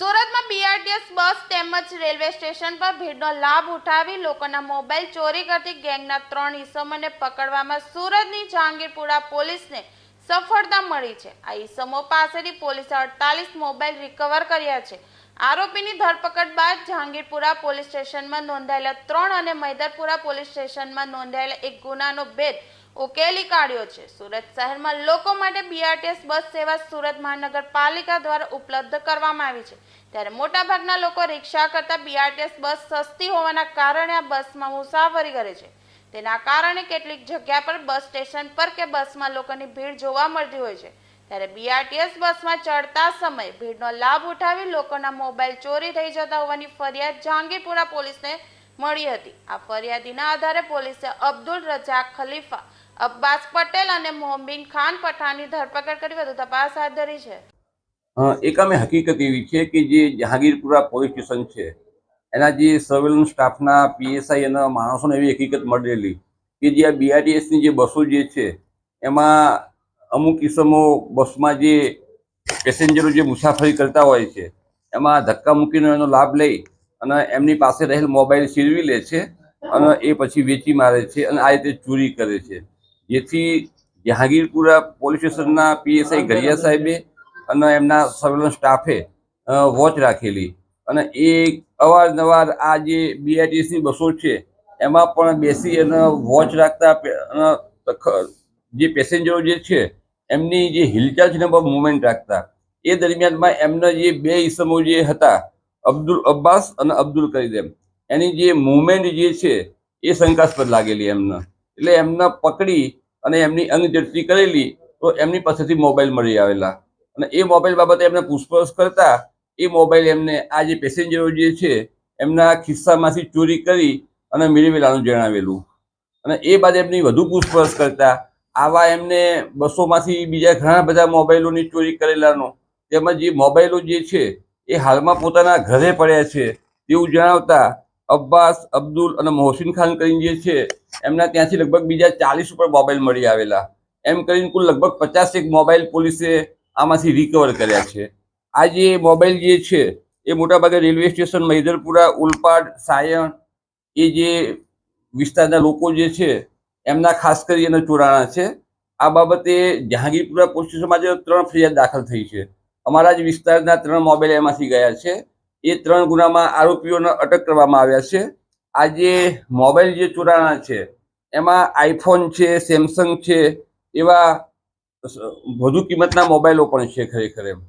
BRTS bus તેમજ railway station પર ભીડનો લાભ ઉઠાવી લોકોના મોબાઈલ ચોરી કરતી ગેંગના ત્રણ ઈસમોને પકડવામાં સુરતની જહાંગીરપુરા પોલીસને સફળતા મળી છે. આ ઈસમો પાસેથી પોલીસે અડતાલીસ મોબાઈલ રિકવર કર્યા છે. આરોપીની ધરપકડ બાદ જહાંગીરપુરા પોલીસ સ્ટેશનમાં નોંધાયેલા ત્રણ અને મૈદરપુરા પોલીસ સ્ટેશનમાં નોંધાયેલા એક ગુનાનો ભેદ ઉકેલી કાઢ્યો છે. સુરત શહેરમાં લોકો માટે બીઆરટીએસ બસ સેવા સુરત મહાનગરપાલિકા દ્વારા ઉપલબ્ધ કરવામાં આવી છે. ત્યારે મોટાભાગના લોકો રિક્ષા કરતાં બીઆરટીએસ બસ સસ્તી હોવાના કારણે આ બસમાં મુસાફરી કરે છે. તેના કારણે કેટલીક જગ્યા પર બસ સ્ટેશન પર કે બસમાં લોકોની ભીડ જોવા મળતી હોય છે. ત્યારે બીઆરટીએસ બસમાં ચડતા સમયે ભીડનો લાભ ઉઠાવી લોકોના મોબાઈલ ચોરી થઈ જતા હોવાની ફરિયાદ જહાંગીરપુરા પોલીસને મળી હતી. આ ફરિયાદીના આધારે પોલીસે અબ્દુલ રજાક ખલીફા અબ્બાસ પટેલ અને મોહમ્બીન ખાન પઠાણની ધરપકડ કરી વધુ તપાસ હાથ ધરી છે. એક અમે હકીકત એવી છે કે જે જહાંગીરપુરા પોલીસ સ્ટેશન છે, એના જે સર્વેલન્સ સ્ટાફના પીએસઆઈ અને માણસોને એવી હકીકત મળેલી કે જે આ બીઆરટીએસની જે બસો જે છે, એમાં અમુક કિસમો બસમાં જે પેસેન્જરો જે મુસાફરી કરતા હોય છે, એમાં ધક્કા મૂકીને એનો લાભ લઈ અને એમની પાસે રહેલ મોબાઈલ સીરવી લે છે અને એ પછી વેચી મારે છે અને આ રીતે ચોરી કરે છે. જેથી જહાંગીરપુરા પોલીસ સ્ટેશનના પીએસઆઈ ગરિયા સાહેબે અને એમના સર્વેલન્સ સ્ટાફે વોચ રાખેલી. અને એ અવારનવાર આ જે બીઆરટીએસની બસો છે એમાં પણ બેસી અને વોચ રાખતા જે પેસેન્જરો જે છે એમની જે હિલચાલ છે બહુ મુવમેન્ટ રાખતા. એ દરમિયાનમાં એમના જે બે ઈસમો જે હતા અબ્દુલ અબ્બાસ અને અબ્દુલ કરીદેમ એની જે મુવમેન્ટ જે છે એ શંકાસ્પદ લાગેલી એમને. એટલે એમને પકડી અને એમની અંગઝડતી કરેલી, તો એમની પાસેથી મોબાઈલ મળી આવેલા. અને એ મોબાઈલ બાબતે એમને પૂછપરછ કરતા, એ મોબાઈલ એમને આ જે પેસેન્જરો જે છે, એમના ખિસ્સામાંથી ચોરી કરી અને મેળવેલાનું જણાવેલું. અને એ બાદ એમની વધુ પૂછપરછ કરતા, આવા એમને બસોમાંથી બીજા ઘણા બધા મોબાઈલોની ચોરી કરેલાનો, તેમજ જે મોબાઈલો જે છે, એ હાલમાં પોતાના ઘરે પડ્યા છે, તેવું જણાવતા અબ્બાસ, અબ્દુલ અને મોહસિન ખાન કરીને જે છે, એમના ત્યાંથી લગભગ બીજા ચાલીસ ઉપર મોબાઈલ મળી આવેલા. એમ કરીને કુલ લગભગ પચાસેક મોબાઈલ પોલીસે આમાંથી રિકવર કર્યા છે. આ જે મોબાઈલ જે છે, એ મોટાભાગે રેલવે સ્ટેશન મૈદરપુરા ઉલપાડ, સાયણ, એ જે વિસ્તારના લોકો જે છે, એમના ખાસ કરીને ચોરાણા છે. આ બાબતે જહાંગીરપુરા પોલીસ સ્ટેશનમાં જે ત્રણ ફરિયાદ દાખલ થઈ છે. અમારા જ વિસ્તારના ત્રણ મોબાઈલ એમાંથી ગયા છે. એ ત્રણ ગુનામાં આરોપીઓને અટક કરવામાં આવ્યા છે આ જે મોબાઈલ જે ચોરાણા છે એમાં આઈફોન છે સેમસંગ છે એવા વધુ કિંમતના મોબાઈલો પણ છે ખરેખર એમ